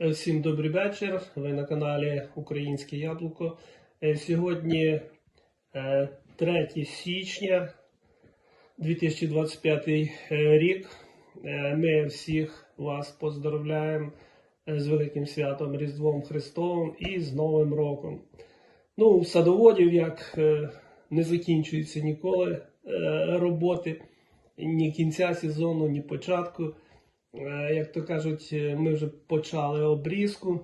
Е, Всім добрий вечір. Ви на каналі Українське Яблуко. Е, Сьогодні е, 3 січня 2025 рік. Е, Ми всіх вас поздравляємо е, з великим святом Різдвом Христовим і з Новим роком. Ну, у садоводів як е, не закінчується ніколи е, роботи, ні кінця сезону, ні початку. Е, Як то кажуть, е, ми вже почали обрізку.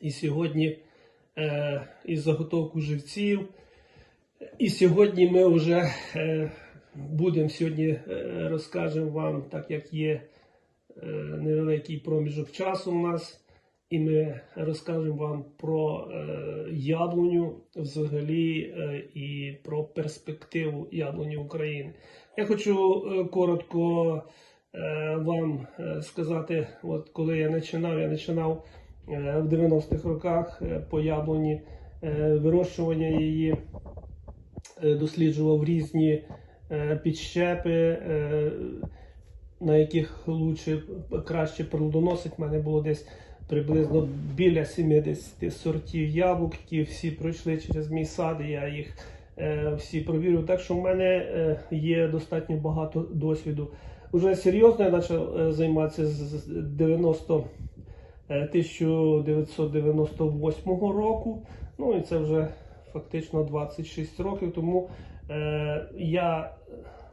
І сьогодні е, і заготовку живців. І сьогодні ми вже будемо сьогодні розкажемо вам, так як є невеликий проміжок часу у нас. І ми розкажемо вам про яблуню взагалі і про перспективу яблуні України. Я хочу коротко вам е, сказати, от коли я починав, я починав е, в 90-х роках е, по яблуні е, вирощування її, е, досліджував різні е, підщепи. е, на яких лучше краще плодоносить. У мене було десь приблизно біля 70 сортів яблук, які всі пройшли через мій сад, я їх е, всі провірив. Так що в мене е, є достатньо багато досвіду. Уже серйозно я почав е, займатися з з 90 е, 1998 року. Ну і це вже фактично 26 років. Тому е, я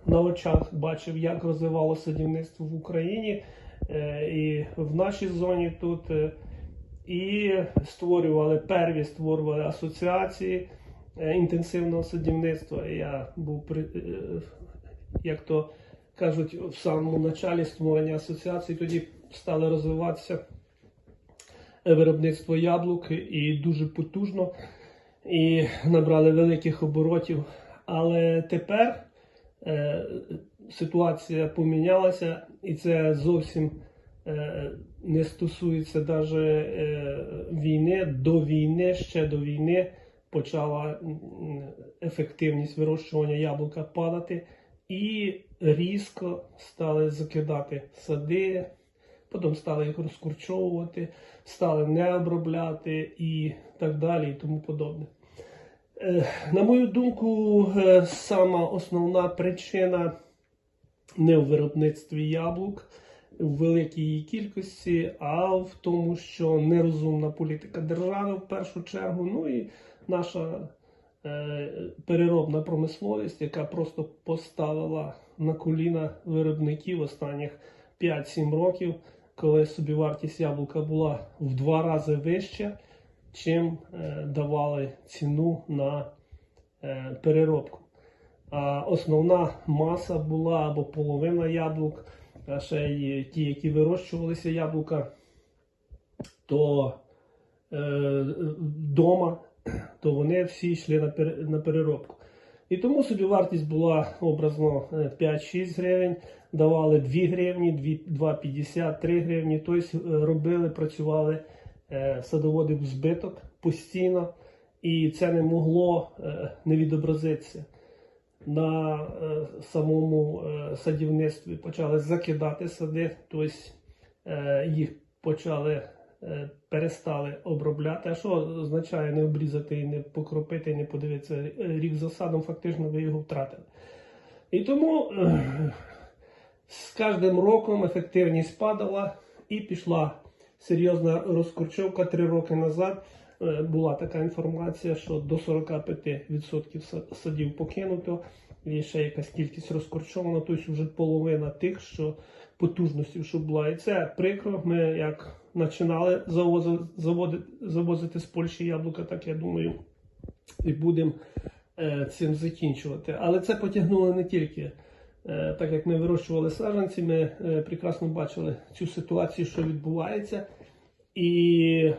на очах бачив, як розвивалося садівництво в Україні е, і в нашій зоні тут. е, І створювали перві створювали асоціації е, інтенсивного садівництва. Я був е, як то кажуть, в самому началі створення асоціації. Тоді стали розвиватися е, виробництво яблук і дуже потужно, і набрали великих оборотів. Але тепер е, ситуація помінялася, і це зовсім е, не стосується навіть е, війни. До війни, ще до війни почала ефективність вирощування яблука падати, і різко стали закидати сади, потім стали їх розкурчовувати, стали не обробляти і так далі, і тому подобне. Е, На мою думку, е, сама основна причина не в виробництві яблук в великій її кількості, а в тому, що нерозумна політика держави в першу чергу, ну і наша переробна промисловість, яка просто поставила на коліна виробників останніх 5-7 років, коли собівартість яблука була в два рази вища, чим е, давали ціну на е, переробку. А основна маса була або половина яблук, а ще й ті, які вирощувалися яблука, то е, вдома, то вони всі йшли на, переробку. І тому собівартість була образно е, 5-6 гривень, давали 2 гривні, 2 2,50, 3 гривні. Тобто е, робили, працювали е, садоводи в збиток постійно, і це не могло е, не відобразитися на е, самому е, садівництві почали закидати сади, тобто е, їх почали е, перестали обробляти. А що означає не обрізати, не покропити, не подивитися Е, рік за садом, фактично ви його втратили. І тому е, з кожним роком ефективність падала і пішла серйозна розкурчовка три роки назад. е, Була така інформація, що до 45% садів покинуто, і ще якась кількість розкорчована, тобто вже половина тих, що потужності, що була. І це прикро. Ми як починали завозити, завозити з Польщі яблука, так я думаю, і будемо е, цим закінчувати. Але це потягнуло не тільки. Е, Так як ми вирощували саджанці, ми е, прекрасно бачили цю ситуацію, що відбувається. І,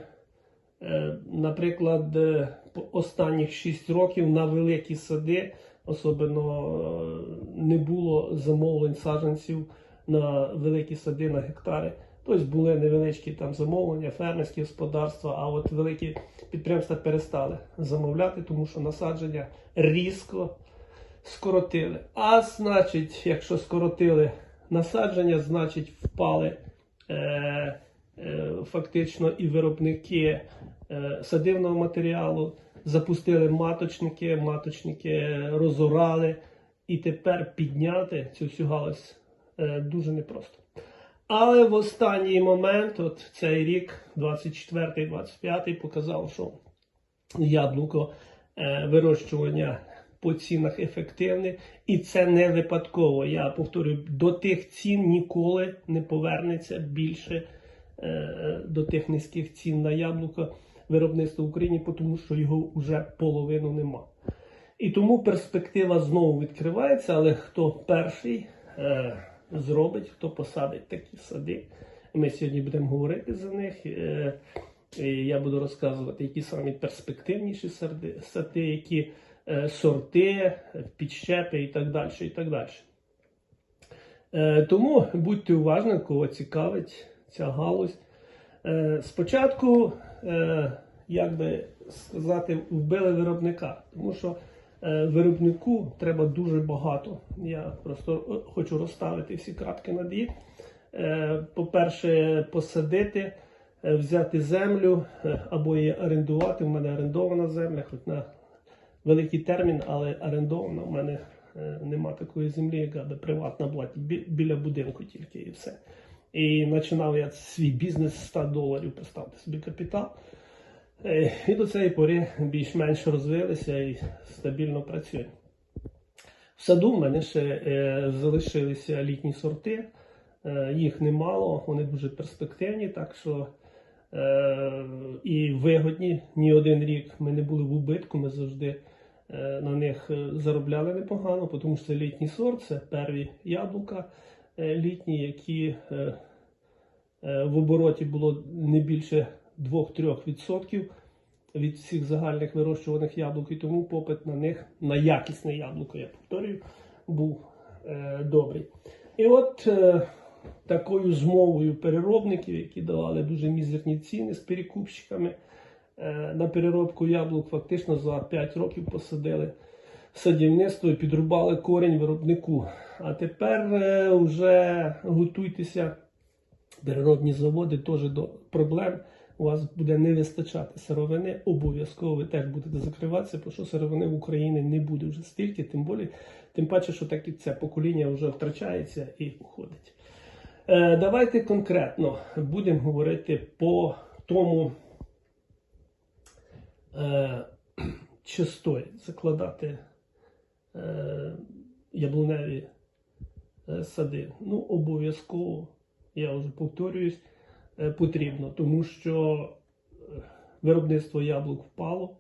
наприклад, е, останніх 6 років на великі сади особливо не було замовлень саджанців на великі сади на гектари. Тобто були невеличкі там замовлення, фермерські господарства, а от великі підприємства перестали замовляти, тому що насадження різко скоротили. А значить, якщо скоротили насадження, значить впали е, е, фактично і виробники е, садивного матеріалу запустили маточники, маточники розорали, і тепер підняти цю всю галузь дуже непросто. Але в останній момент, от цей рік, 24-25, показав, що яблуко е, вирощування по цінах ефективне, і це не випадково. Я повторюю, до тих цін ніколи не повернеться більше е, до тих низьких цін на яблуко виробництва в Україні, тому що його вже половину нема. І тому перспектива знову відкривається, але хто перший е, зробить, хто посадить такі сади. Ми сьогодні будемо говорити за них. Е, і я буду розказувати, які самі перспективніші сади, які е, сорти, е, підщепи і так далі. І так далі. Е, тому будьте уважні, кого цікавить ця галузь. Е, спочатку, е, як би сказати, вбили виробника, тому що е, виробнику треба дуже багато. Я просто е, хочу розставити всі крапки над «і». Е, По-перше, посадити, е, взяти землю е, або її орендувати. У мене орендована земля, хоч на великий термін, але орендована. У мене е, нема такої землі, яка би приватна була біля будинку тільки і все. І починав я свій бізнес з 100 доларів, поставити собі капітал. Е, І до цієї пори більш-менш розвилися і стабільно працює. В саду в мене ще е, залишилися літні сорти, е, їх немало, вони дуже перспективні, так що і вигодні. Ні один рік ми не були в убитку, ми завжди на них заробляли непогано, тому що це літній сорт, це перві яблука літні, які в обороті було не більше 2-3% від всіх загальних вирощуваних яблук, і тому попит на них, на якісне яблуко, я повторюю, був е, добрий. І от е, такою змовою переробників, які давали дуже мізерні ціни з перекупщиками е, на переробку яблук, фактично за 5 років посадили садівництво і підрубали корінь виробнику. А тепер е, вже готуйтеся, переробні заводи теж до проблем. У вас буде не вистачати сировини, обов'язково ви теж будете закриватися, тому що сировини в Україні не буде вже стільки, тим більше, тим паче, що так і це покоління вже втрачається і уходить. Е, давайте конкретно будемо говорити по тому, е, чи стоїть закладати е, яблуневі е, сади. Ну, обов'язково, я вже повторююсь, потрібно, тому що е, виробництво яблук впало,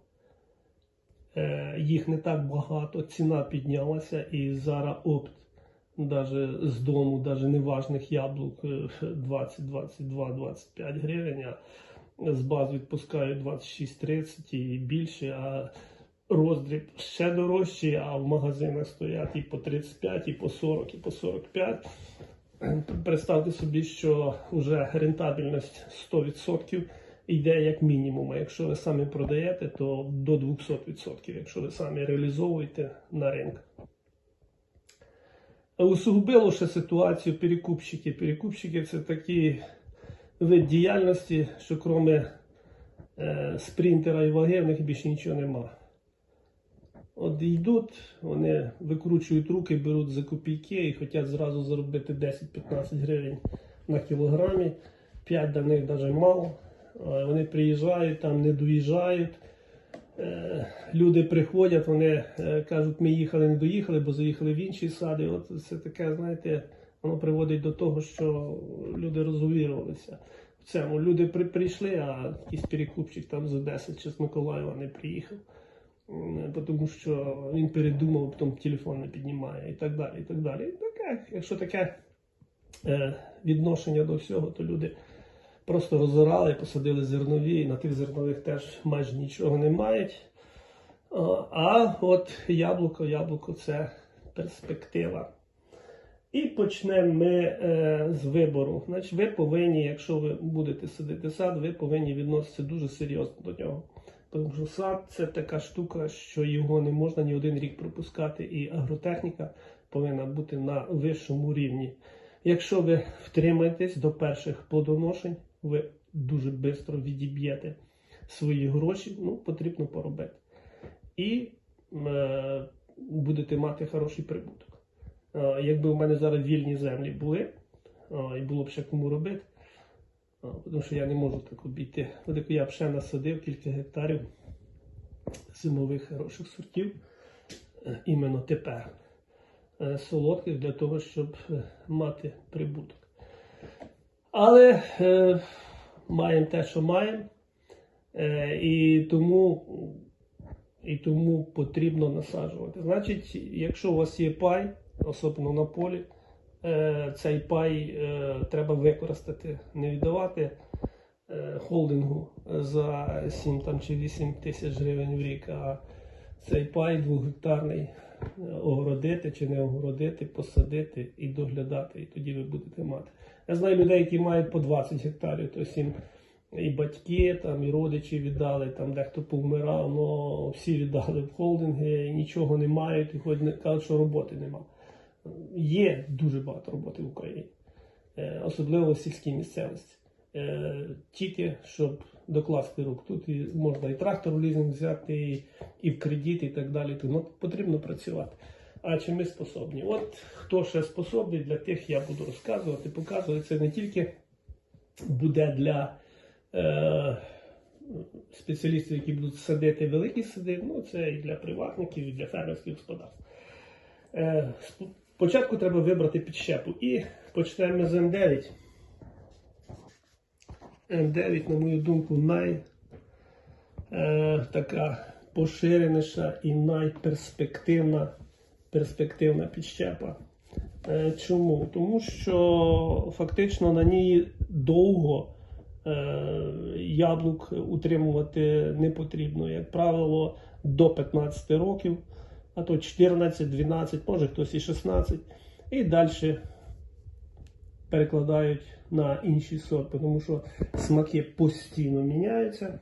е, їх не так багато, ціна піднялася і зараз опт даже з дому, даже неважних яблук е, 20, 22, 25 гривень, а з баз відпускають 26-30 і більше, а роздріб ще дорожчий, а в магазинах стоять і по 35, і по 40, і по 45. Представте собі, що вже рентабельність 100% йде як мінімум. А якщо ви самі продаєте, то до 200%, якщо ви самі реалізовуєте на ринку. Усугубило ще ситуацію перекупщики. Перекупщики це такий вид діяльності, що крім е, спринтера і ваги, в них більше нічого нема. От йдуть, вони викручують руки, беруть за копійки і хочуть зразу заробити 10-15 гривень на кілограмі. 5 для них навіть мало. Вони приїжджають, там не доїжджають. Е, Люди приходять, вони е, кажуть, ми їхали, не доїхали, бо заїхали в інші сади. От це таке, знаєте, воно приводить до того, що люди розувірувалися. В цьому люди при, прийшли, а якийсь перекупчик там з Одеси чи з Миколаєва не приїхав. Тому що він передумав, потім телефон не піднімає і так далі. І так далі. Таке, якщо таке е, відношення до всього, то люди просто розорали, посадили зернові, і на тих зернових теж майже нічого не мають. А, от яблуко, яблуко це перспектива. І почнемо ми е, з вибору. Значить, ви повинні, якщо ви будете садити сад, ви повинні відноситися дуже серйозно до нього. Що сад це така штука, що його не можна ні один рік пропускати, і агротехніка повинна бути на вищому рівні. Якщо ви втримаєтесь до перших плодоношень, ви дуже швидко відіб'єте свої гроші, ну, потрібно поробити. І е, будете мати хороший прибуток. Е, якби у мене зараз вільні землі були, е, і було б ще кому робити, тому що я не можу так обійти. От я ще насадив кілька гектарів зимових хороших сортів, е, іменно тепер солодких для того, щоб е, мати прибуток. Але е, маємо те, що маємо, е, і тому і тому потрібно насаджувати. Значить, якщо у вас є пай, особливо на полі, цей пай е, треба використати, не віддавати е, холдингу за 7 там, чи 8 тисяч гривень в рік, а цей пай двохгектарний е, огородити чи не огородити, посадити і доглядати, і тоді ви будете мати. Я знаю людей, які мають по 20 гектарів, тобто їм і батьки, там, і родичі віддали, там дехто повмирав, але всі віддали в холдинги, і нічого не мають, і хоч не кажуть, що роботи нема. Є дуже багато роботи в Україні, е, особливо в сільській місцевості. Е, Тільки щоб докласти рук. Тут можна і трактор в лізинг взяти, і, і в кредит, і так далі. Ну, потрібно працювати. А чи ми способні? От хто ще способний, для тих я буду розказувати, показувати. Це не тільки буде для е, спеціалістів, які будуть садити великі сади, ну це і для приватників, і для фермерських господарств. Е, спочатку треба вибрати підщепу. І почнемо з М9. М9, на мою думку, най е, така поширеніша і найперспективна перспективна підщепа. Е, чому? Тому що фактично на ній довго е, яблук утримувати не потрібно. Як правило, до 15 років, а то 14, 12, може хтось і 16. І далі перекладають на інший сорт, тому що смаки постійно міняються.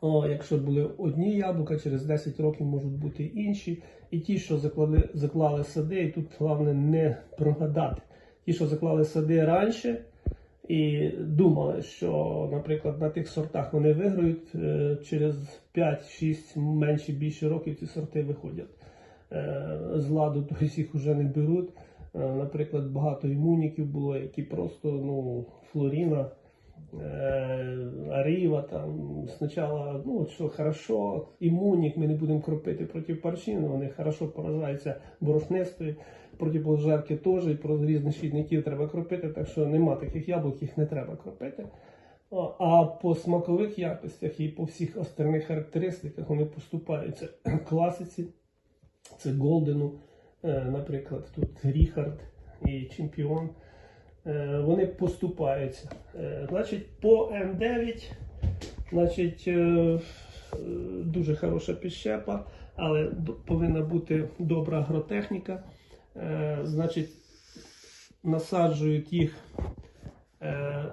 О, якщо були одні яблука, через 10 років можуть бути інші. І ті, що заклали, заклали сади, і тут головне не прогадати. Ті, що заклали сади раніше, і думали, що, наприклад, на тих сортах вони виграють, е, через 5-6 менше більше років ці сорти виходять е, з ладу, тобто їх вже не беруть. Е, Наприклад, багато імуніків було, які просто ну, флоріна. Арива там спочатку, ну що хорошо, імунік, ми не будемо кропити проти паршини, вони хорошо поражаються борошнистою, проти пожарки теж, і про різних шкідників треба кропити, так що нема таких яблук, їх не треба кропити. А по смакових якостях і по всіх остальних характеристиках вони поступаються класиці, це Голдену, е, наприклад, тут Ріхард і Чемпіон. Е, вони поступаються. Е, Значить, по М9, значить, дуже хороша підщепа, але повинна бути добра агротехніка. Е, Значить, насаджують їх. е,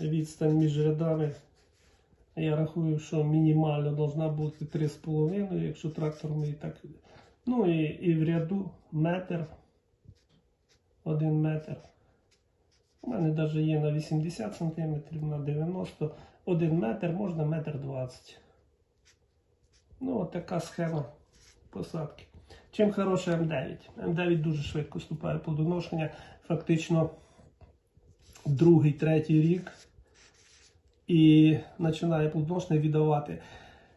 Відстань між рядами. Я рахую, що мінімально повинна бути 3,5, якщо трактором і так. Ну і, і в ряду метр, один метр. У мене навіть є на 80 см, на 90 один метр, можна метр 20. Ну, от така схема посадки. Чим хороша М9? М9 дуже швидко вступає плодоношення. Фактично другий, третій рік і починає плодоношення віддавати.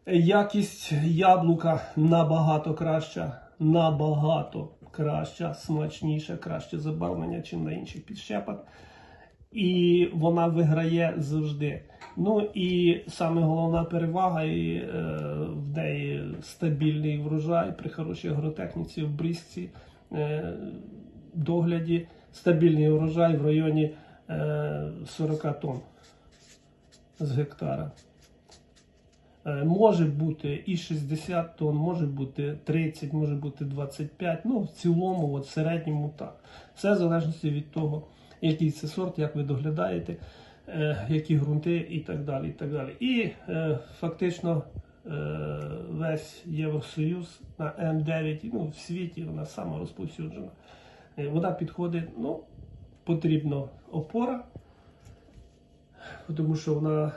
Якість яблука набагато краща, набагато краща, смачніша, краще забарвлення, ніж на інших підщепах. І вона виграє завжди. Ну і саме головна перевага і, е, в неї стабільний врожай при хорошій агротехніці, в брізці, е, догляді, стабільний врожай в районі е, 40 тонн з гектара. Е, Може бути і 60 тонн, може бути 30, може бути 25. Ну, в цілому, от в середньому так. Все в залежності від того, який це сорт, як ви доглядаєте, е, які ґрунти і так далі. І, так далі. і е, фактично е, весь Євросоюз на М9 ну, в світі вона сама розповсюджена. Е, Вона підходить, ну, потрібно опора, тому що вона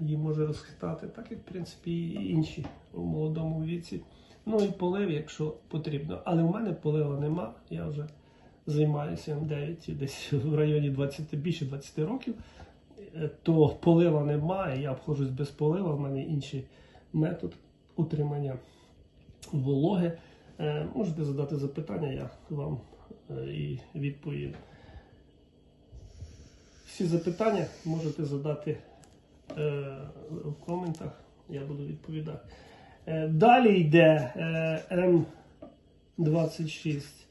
її може розхитати, так як в принципі і інші у молодому віці. Ну і полив, якщо потрібно. Але в мене полива нема. Я вже займаюся М9 десь в районі 20, більше 20 років. Е, То полива немає, я обходжусь без полива, в мене інший метод утримання вологи. Е, Можете задати запитання, я вам е, і відповім. Всі запитання можете задати в коментах, я буду відповідати. Далі йде е, М26.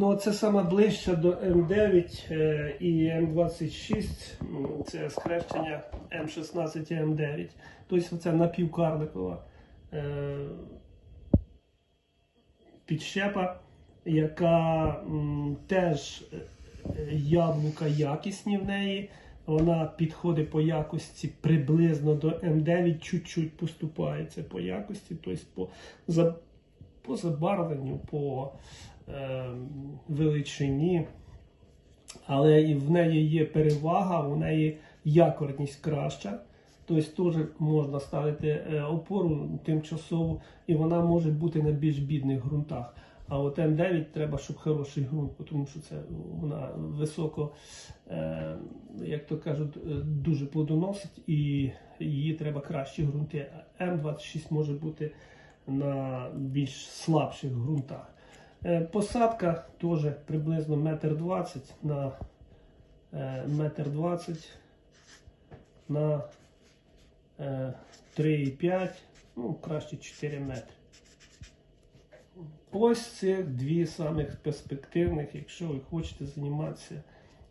Ну, це саме ближче до М9 е, і М26. ну, Це схрещення М16 і М9. Тобто це напівкарликова е, підщепа, яка м, теж е, яблука якісні в неї. Вона підходить по якості приблизно до М9, чуть-чуть поступається по якості, тобто по, за, по забарвленню, по величині. Але і в неї є перевага, у неї якорність краща. Тобто теж можна ставити е, опору тимчасову, і вона може бути на більш бідних ґрунтах. А от М9 треба, щоб хороший ґрунт, тому що це вона високо, е, як то кажуть, е, дуже плодоносить і її треба кращі ґрунти. М26 може бути на більш слабших ґрунтах. Е, Посадка теж приблизно метр двадцять на е, метр двадцять на е, 3,5, ну краще 4 метри. Ось це дві самих перспективних, якщо ви хочете займатися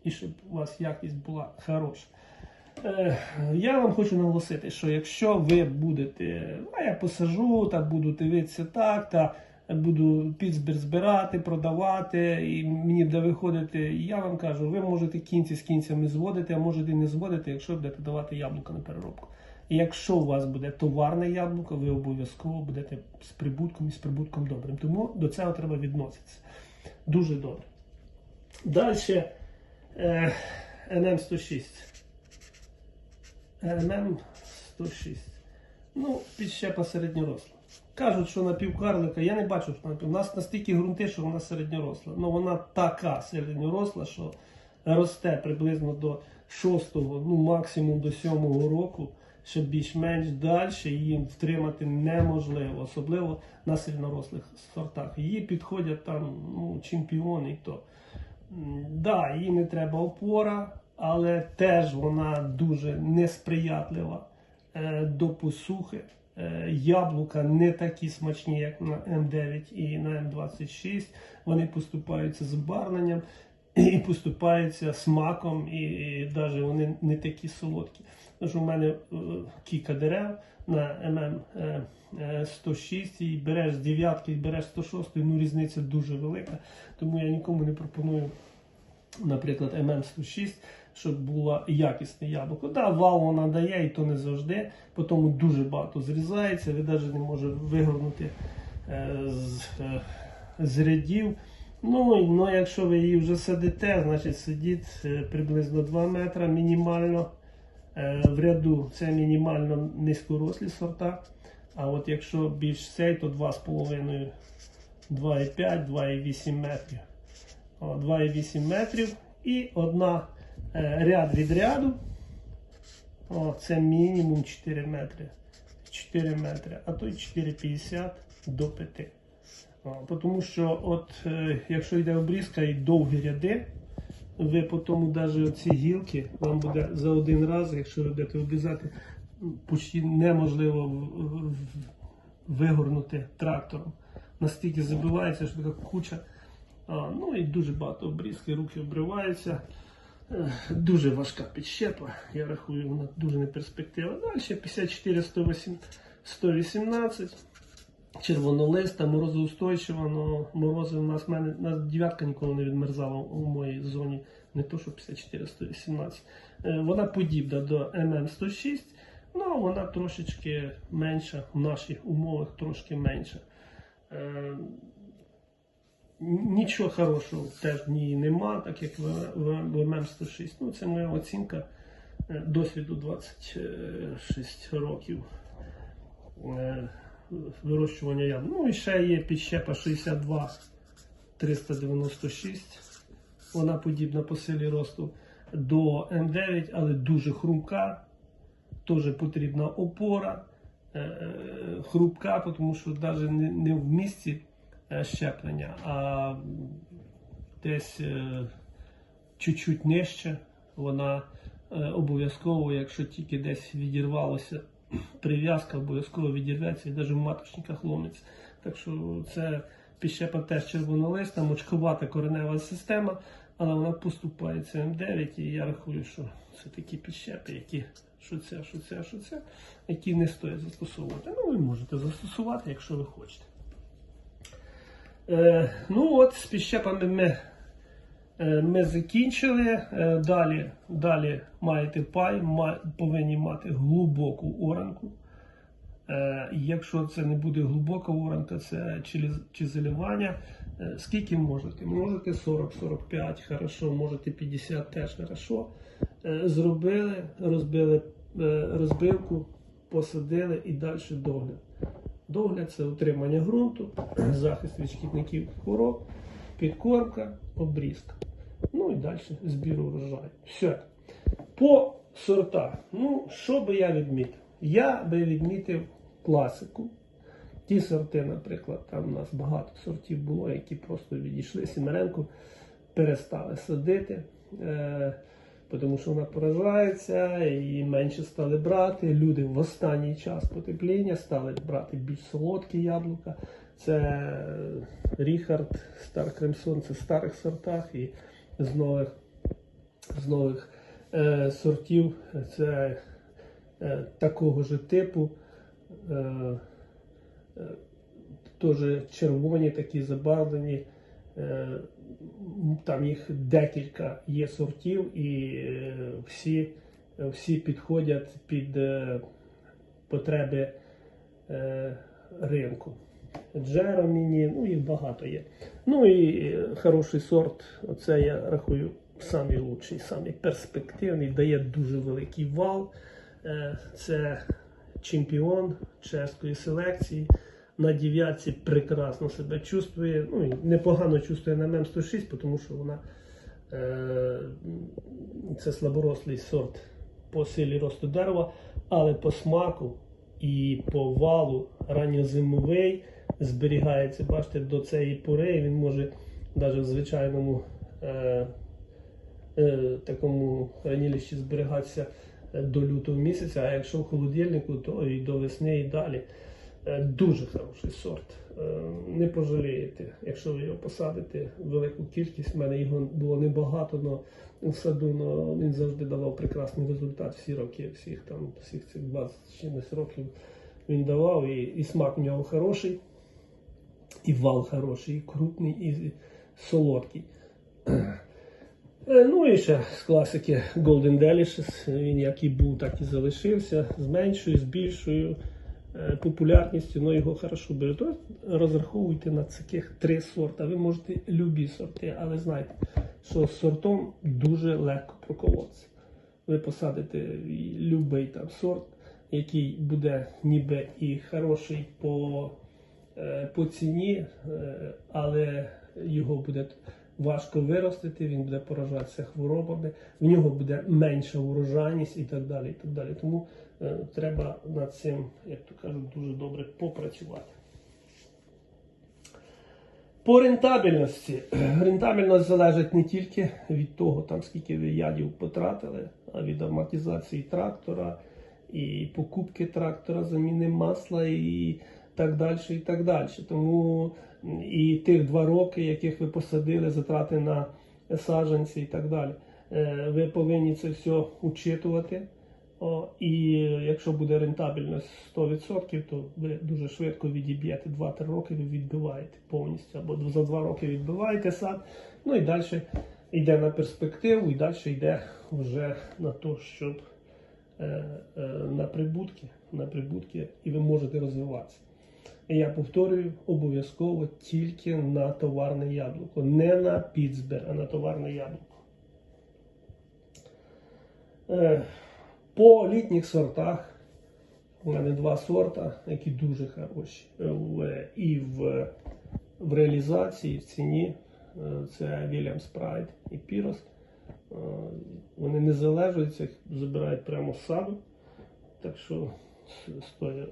і щоб у вас якість була хороша. Е, Я вам хочу наголосити, що якщо ви будете, а я посажу, та буду дивитися так, та буду підзбір збирати, продавати, і мені буде виходити, І я вам кажу, ви можете кінці з кінцями зводити, а можете і не зводити, якщо будете давати яблука на переробку. І якщо у вас буде товарне яблуко, ви обов'язково будете з прибутком і з прибутком добрим. Тому до цього треба відноситися. Дуже добре. Далі е, НМ106. НМ106. Ну, підщепа середньоросла. Кажуть, що напівкарлика, я не бачу, що напів. У нас настільки ґрунти, що вона середньоросла. Ну вона така середньоросла, що росте приблизно до 6-го, ну максимум до 7-го року, ще більш-менш далі її втримати неможливо, особливо на сильнорослих сортах. Її підходять там ну, чемпіони і то. Да, їй не треба опора, але теж вона дуже несприятлива е, до посухи. Е, Яблука не такі смачні, як на М9 і на М26. Вони поступаються забарвленням і поступаються смаком, і, і навіть вони не такі солодкі. Що в мене е, кілька дерев на ММ е, 106 і береш з дев'ятки і береш 106, ну різниця дуже велика. Тому я нікому не пропоную наприклад, ММ106, щоб було якісне яблуко. Да, вал вона дає, і то не завжди. Потім дуже багато зрізається, ви навіть не можете вигорнути е, з, е, з рядів. Ну, ну, якщо ви її вже садите, значить сидіть е, приблизно 2 метри мінімально в ряду. Це мінімально низькорослі сорта. А от якщо більш цей, то 2,5, 2,5, 2,8 метрів. 2,8 метрів і одна ряд від ряду. О, це мінімум 4 метри. 4 метри, а то й 4,50 до 5. О, тому що, от, е, якщо йде обрізка і довгі ряди, ви потім навіть оці гілки вам буде за один раз, якщо ви будете обрізати, почти неможливо вигорнути трактором. Настільки забивається, що така куча. А, ну і дуже багато обрізки, руки обриваються. Е, Дуже важка підщепа, я рахую, вона дуже неперспективна. Далі 54 108, 118. Червонолиста, морозоустойчива, але морози у нас, в мене, у нас дев'ятка ніколи не відмерзала у моїй зоні, не то що 54 118. Е, Вона подібна до ММ106, але вона трошечки менша, в наших умовах трошки менша. Нічого хорошого теж в ній нема, так як в, в ММ106. Ну, це моя оцінка е, досвіду 26 років е, вирощування яблук. Ну і ще є підщепа 62 396. Вона подібна по силі росту до М9, але дуже хрумка. Теж потрібна опора. е, Хрупка, тому що навіть не, в місці щеплення, а десь е, чуть-чуть нижче. Вона е, обов'язково, якщо тільки десь відірвалося прив'язка, обов'язково відірветься і навіть в маточниках ломиться. Так що це підщепа теж червонолиста, мочковата коренева система, але вона поступається М9, і я рахую, що це такі підщепи, які що це, що це, що це, які не стоять застосовувати. Ну, ви можете застосувати, якщо ви хочете. Е, ну от, з підщепами ми, е, ми закінчили. Е, далі, далі маєте пай, ма, повинні мати глибоку оранку. Якщо це не буде глибока оранка, це чи, чи заливання. Скільки можете? Можете 40-45, хорошо, можете 50 теж хорошо. Зробили, розбили розбивку, посадили і далі догляд. Догляд це утримання ґрунту, захист від шкідників хвороб, підкормка, обрізка. Ну і далі збір урожаю. Все. По сортах. Ну, що би я відмітив? Я би відмітив класику. Ті сорти, наприклад, там у нас багато сортів було, які просто відійшли Сімеренко, перестали садити, е, тому що вона поражається і менше стали брати. Люди в останній час потепління стали брати більш солодкі яблука. Це Ріхард, Стар Кремсон, це в старих сортах і з нових, з нових е, сортів це е, такого ж типу. Е, е, Теж червоні такі забарвлені. Е, Там їх декілька є сортів, і е, всі, всі підходять під е, потреби е, ринку. Джероміні, ну їх багато є. Ну і хороший сорт, оце я рахую самий лучший, самий перспективний, дає дуже великий вал. Це чемпіон чеської селекції. На дев'ятці прекрасно себе чувствує. Ну і непогано чувствує на ММ106, тому що вона е, це слаборослий сорт по силі росту дерева, але по смаку і по валу ранньозимовий зберігається. Бачите, до цієї пори він може навіть в звичайному е, е, такому хранилищі зберігатися е, до лютого місяця, а якщо в холодильнику, то і до весни і далі. Е, Дуже хороший сорт. Е, Не пожалієте, якщо ви його посадите велику кількість. У мене його було небагато, але в саду но він завжди давав прекрасний результат всі роки, всіх там, всіх цих 20 чимось років він давав, і, і смак у нього хороший, і вал хороший, і крупний, і солодкий. Е, Ну і ще з класики Golden Delicious. Він як і був, так і залишився. З меншою, е, популярністю, але його хорошо бере. То розраховуйте на таких три сорта. Ви можете любі сорти, але знайте, що з сортом дуже легко проколотися. Ви посадите любий там сорт, який буде ніби і хороший по, е, по ціні, е, але його буде важко виростити, він буде поражатися хворобами, в нього буде менша урожайність і так далі. І так далі. Тому треба над цим, як то кажуть, дуже добре попрацювати. По рентабельності. Рентабельність залежить не тільки від того, там, скільки ви ядів потратили, а від амортизації трактора, і покупки трактора, заміни масла і так далі. і так далі. Тому і тих два роки, яких ви посадили, затрати на саджанці і так далі. Е, Ви повинні це все учитувати. О, і якщо буде рентабельність 100%, то ви дуже швидко відіб'єте 2-3 роки, ви відбиваєте повністю, або за 2 роки відбиваєте сад, ну і далі йде на перспективу, і далі йде вже на те, щоб е, е, на прибутки, на прибутки, і ви можете розвиватися. Я повторюю, обов'язково тільки на товарне яблуко. Не на підзбір, а на товарне яблуко. Е, По літніх сортах у мене два сорта, які дуже хороші. Е, І в, в реалізації, і в ціні. Е, Це Williams Pride і Пірос. Е, Вони не залежуються, їх забирають прямо з саду. Так що стоїть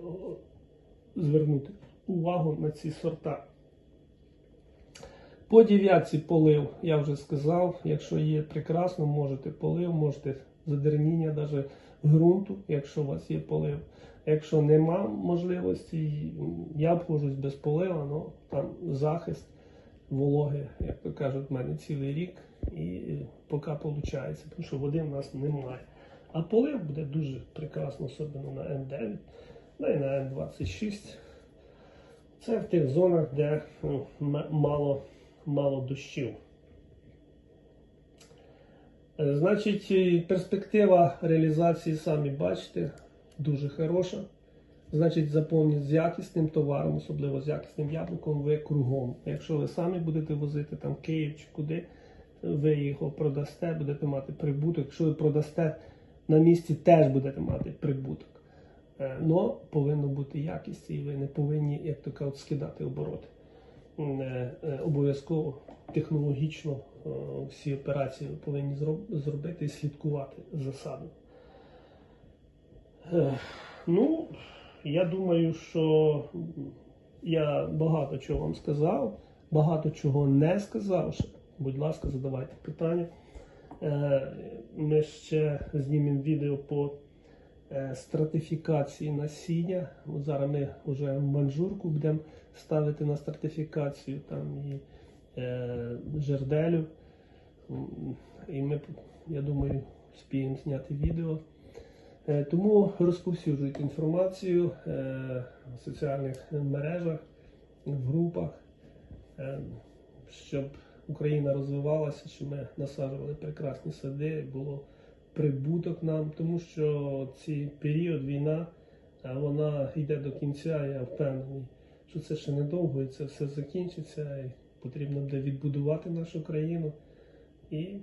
звернути увагу на ці сорта. По дев'ятці полив, я вже сказав, якщо є прекрасно, можете полив, можете задерніння навіть ґрунту, якщо у вас є полив. Якщо нема можливості, я обходжусь без полива, але там захист вологи, як то кажуть, в мене цілий рік і поки виходить, тому що води в нас немає. А полив буде дуже прекрасно, особливо на М9, да і на М26. Це в тих зонах, де ну, мало, мало дощів. Е, Значить, перспектива реалізації, самі бачите, дуже хороша. Значить, заповніть з якісним товаром, особливо з якісним яблуком, ви кругом. Якщо ви самі будете возити там Київ чи куди, ви його продасте, будете мати прибуток. Якщо ви продасте на місці, теж будете мати прибуток. Е, Но повинно бути якість, і ви не повинні, як то кажуть, скидати обороти. Е, е, Обов'язково технологічно е, всі операції повинні зробити і слідкувати за садом. Е, Ну, я думаю, що я багато чого вам сказав, багато чого не сказав. Будь ласка, задавайте питання. Ми ще знімемо відео по стратифікації насіння. От зараз ми вже манжурку будемо ставити на стратифікацію, там і е, жерделю. І ми, я думаю, спіємо зняти відео. Е, Тому розповсюджуйте інформацію е, в соціальних мережах, в групах, е, щоб Україна розвивалася, щоб ми насаджували прекрасні сади, було прибуток нам, тому що цей період війна, вона йде до кінця, я впевнений, що це ще недовго і це все закінчиться, і потрібно буде відбудувати нашу країну і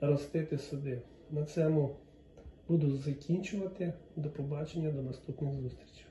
ростити сади. На цьому буду закінчувати. До побачення, до наступних зустрічей.